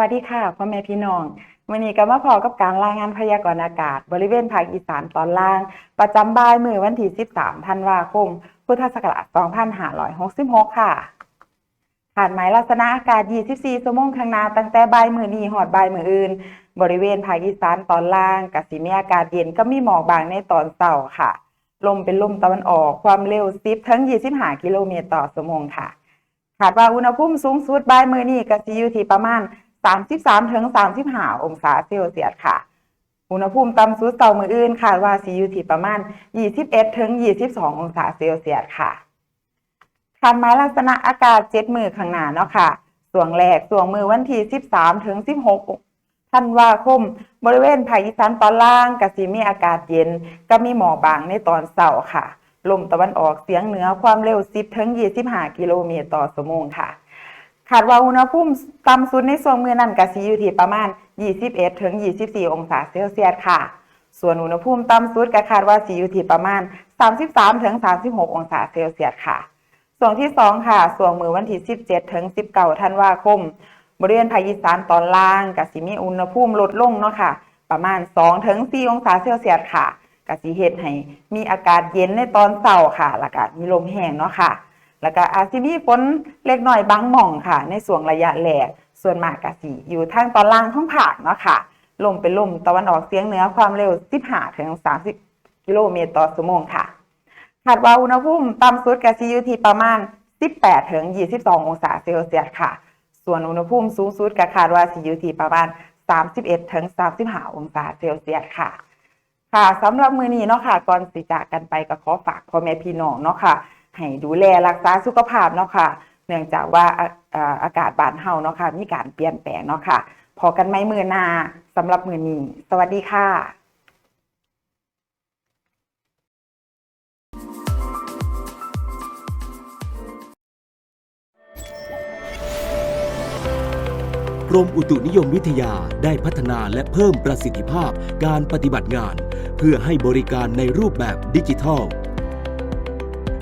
วัสดีค่ะพ่อแม่พี่น้องวันนี้ก็มาพอกับการรายงานพยากรณ์อากาศ บริเวณภาคอีสานตอนล่าง ประจำบ่ายมือวันที่ 13 ธันวาคม พุทธศักราช 2566 ค่ะผ่านหมายลักษณะอากาศ 24 ชั่วโมงข้างหน้าตั้งแต่บ่ายมือนี้หอดบ่ายมืออื่น บริเวณภาคอีสานตอนล่างกับสีมีอากาศเย็นก็มีหมอกบางในตอนเช้าค่ะ ลมเป็นลมตะวันออกความเร็ว 10 ถึง 25 กิโลเมตรต่อชั่วโมงค่ะคาดว่าอุณหภูมิสูงสุดบ่ายมือนี้ก็สิอยู่ที่ประมาณ 33ถึง35องศาเซลเซียสค่ะ อุณหภูมิต่ำสุดเต่ามืออื่นคาดว่าสิอยู่ที่ประมาณ 21ถึง22 องศาเซลเซียสค่ะคาดหมายลักษณะอากาศ7มื้อข้างหน้าเนาะค่ะส่วงแรกส่วงมือวันที่ 13ถึง16ธันวาคม บริเวณภาคอีสานตอนล่างก็สิมีอากาศเย็นก็มีหมอกบางในตอนเช้าค่ะลมตะวันออกเสียงเหนือความเร็ว 10ถึง25 กิโลเมตรต่อชั่วโมงค่ะ คาดว่าอุณหภูมิต่ำสุดในช่วงมื้อนั้นก็สิอยู่ที่ประมาณ 21ถึง24 องศาเซลเซียสค่ะ ส่วนอุณหภูมิต่ำสุดก็คาดว่าสิอยู่ที่ประมาณ 33ถึง36 องศาเซลเซียสค่ะส่วนที่ 2 ค่ะส่วนมือวันที่ 17ถึง19ธันวาคม บริเวณภาคอีสานตอนล่างก็สิมีอุณหภูมิลดลงเนาะค่ะ ประมาณ2ถึง4องศาเซลเซียสค่ะก็สิเฮ็ดให้มีอากาศเย็นในตอนเช้าค่ะแล้วก็มีลมแห้งเนาะค่ะ แล้วก็อาจสิมีฝนเล็กน้อยบางหม่องค่ะ ในส่วนระยะแรกส่วนมากก็สิอยู่ทางตอนล่างของภาคเนาะค่ะลมเป็นลมตะวันออกเฉียงเหนือความเร็ว 15 ถึง 30 กิโลเมตรต่อชั่วโมงค่ะคาดว่าอุณหภูมิต่ำสุดก็สิอยู่ที่ประมาณ 18 ถึง 22 องศาเซลเซียสค่ะ ส่วนอุณหภูมิสูงสุดก็คาดว่าสิอยู่ที่ประมาณ 31 ถึง 35 องศาเซลเซียสค่ะค่ะสำหรับมือนี้เนาะค่ะก่อนสิจากกันไปก็ขอฝากพ่อแม่พี่น้องเนาะค่ะ ให้ดูแลรักษาสุขภาพเนาะค่ะ เนื่องจากว่าอากาศบ้านเฮาเนาะค่ะ มีการเปลี่ยนแปลงเนาะค่ะ พอกันไหมมือนาสำหรับมือนี้ สวัสดีค่ะกรมอุตุนิยมวิทยาได้พัฒนาและเพิ่มประสิทธิภาพการปฏิบัติงาน เพื่อให้บริการในรูปแบบดิจิทัล